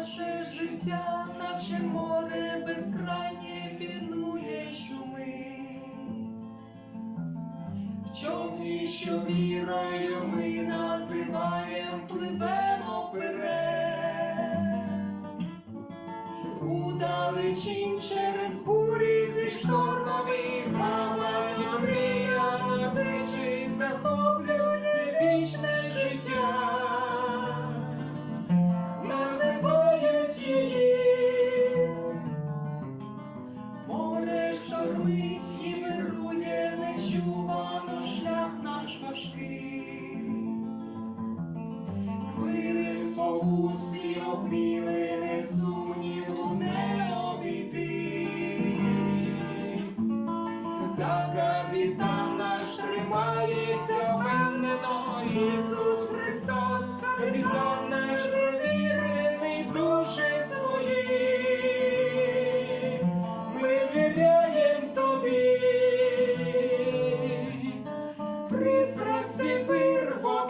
наше життя, наче море безкрайнє пінує шуми. В човні, що вірою ми називаєм, пливемо вперед. У далечінь через бурі зі штормами гавань мрія течі захоплює море штормить і вирує нечувано шлях наш важкий. Хвири спокус і обміли не сумніву не обійти. Та капітан наш тримається впевнено, Ісус Христос,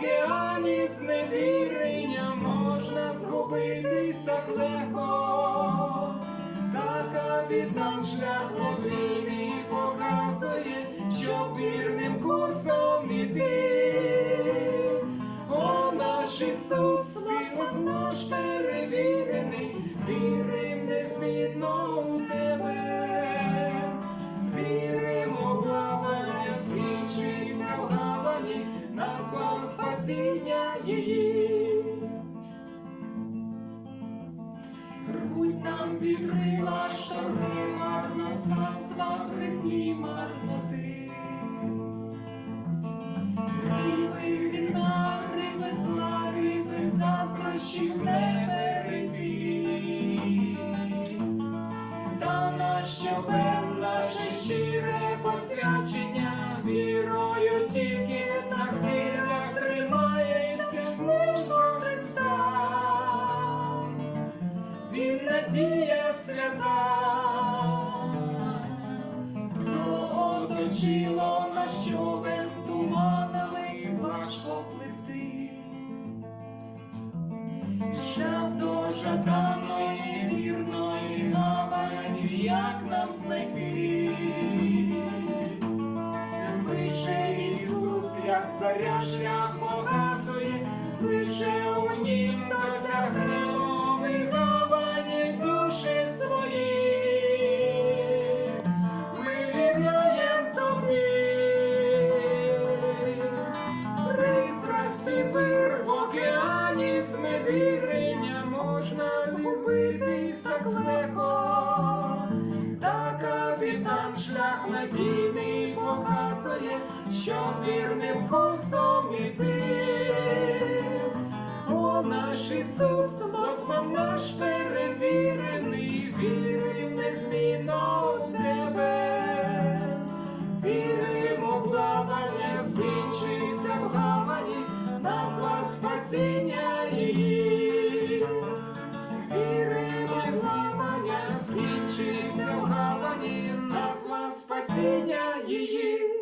океані зневірення можна згубитись так легко. Та капітан шлях подвійний показує, щоб вірним курсом іти. О, наш Ісус, ти возмож перевірений, вірим незмінно назвав спасіння її. Рвуть нам відкрила шторми, марно спасла брехні марноти. Надія свята, зло оточило наш човен туманами важко пливти. Шлях до жаданої вірної гавані, як нам знайти? Лише Ісус, як заря капітан шлях надійний показує, що вірним курсом іти. Лишився в гавані, назва спасіння її.